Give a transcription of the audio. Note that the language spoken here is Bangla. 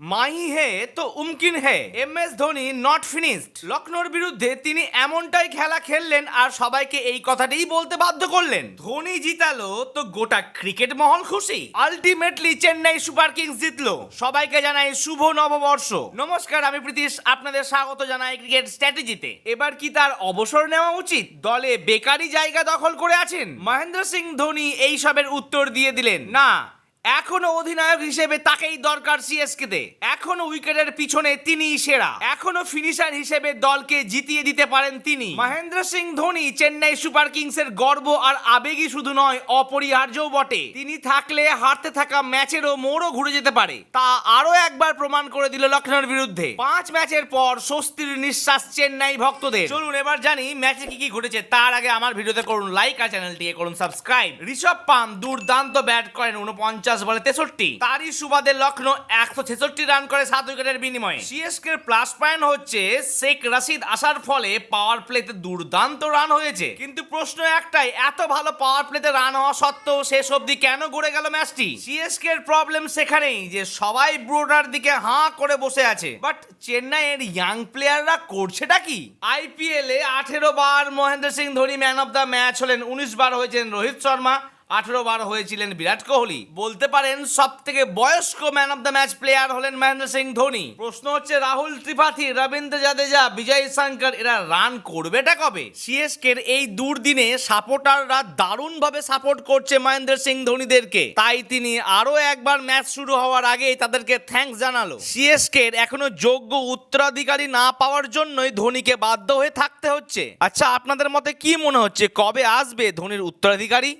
মাই হে তো উমকিন হে। M S Dhoni not finished লখনৌর বিরুদ্ধে তিনি এমনটাই খেলা খেললেন আর সবাইকে এই কথাটাই বলতে বাধ্য করলেন। ধোনি জিতালো তো গোটা ক্রিকেট মহল খুশি। আলটিমেটলি চেন্নাই সুপার কিংস জিতলো। সবাইকে জানাই শুভ নববর্ষ। নমস্কার, আমি প্রীতিশ। আপনাদের স্বাগত জানাই ক্রিকেট স্ট্র্যাটেজিতে। এবার কি তার অবসর নেওয়া উচিত? দলে বেকারি জায়গা দখল করে আছেন? মহেন্দ্র সিং ধোনি এই সবের উত্তর দিয়ে দিলেন, না। এখনও অধিনায়ক হিসেবে তাকেই দরকার সিএসকে তে। এখনও উইকেটের পিছনে তিনিই সেরা। এখনও ফিনিশার হিসেবে দলকে জিতিয়ে দিতে পারেন তিনি। মহেন্দ্র সিং ধোনি চেন্নাই সুপার কিংস এর গর্ব আর আবেগই শুধু নয়, অপরিহার্যও বটে। তিনি থাকলে হারতে থাকা ম্যাচেরও মোড়ও ঘুরে যেতে পারে। তা আরও একবার প্রমাণ করে দিল লখনৌর বিরুদ্ধে। পাঁচ ম্যাচের পর স্বস্তির নিঃশ্বাস চেন্নাই ভক্তদের। চলুন এবার জানি ম্যাচে কি কি ঘটেছে। তার আগে আমার ভিডিওতে করুন লাইক আর চ্যানেলটিকে করুন সাবস্ক্রাইব। ঋষভ পান দুর্দান্ত ব্যাট করেন উনপঞ্চাশ বলে তেষট্টি। তারই সুবাদে লখনৌ একশো ছেষট্টি রান করে সাত উইকেটের বিনিময়ে। সিএসকে প্লাস পয়েন্ট হচ্ছে শেখ রাশিদ আসার ফলে পাওয়ার প্লেতে দুর্দান্ত রান হয়েছে। কিন্তু প্রশ্ন একটাই এত ভালো পাওয়ার প্লেতে রান হওয়া সত্ত্বেও শেষ অবধি কেন গড়ে গেল ম্যাচটি সিএসকে এর প্রবলেম সেখানেই যে সবাই ব্রোডার দিকে হাঁ করে বসে আছে। বাট চেন্নাইয়ের ইয়াং প্লেয়াররা করছেটা কি? আইপিএল এ আঠেরো বার Mahendra Singh Dhoni man of the match হলেন উনিশ বার হয়েছেন রোহিত শর্মা। আঠেরো বার হয়েছিলেন বিরাট কোহলি। বলতে পারেন সব থেকে বয়স্ক man of the match player হলেন মহেন্দ্র সিং ধোনি। প্রশ্ন হচ্ছে রাহুল ত্রিপাঠী, রবীন্দ্র জাদেজা, বিজয় শঙ্কর এরা রান করবেটা কবে? সিএসকের এই দুর্দিনে সাপোর্টাররা দারুণভাবে সাপোর্ট করছে মহেন্দ্র সিং ধোনিদেরকে। তাই তিনি আরও একবার ম্যাচ শুরু হওয়ার আগেই তাদেরকে থ্যাঙ্কস জানালো। সিএসকের এখনও যোগ্য উত্তরাধিকারী না পাওয়ার জন্যই ধোনিকে বাধ্য হয়ে থাকতে হচ্ছে। আচ্ছা আপনাদের মতে কি মনে হচ্ছে? কবে আসবে ধোনির উত্তরাধিকারী?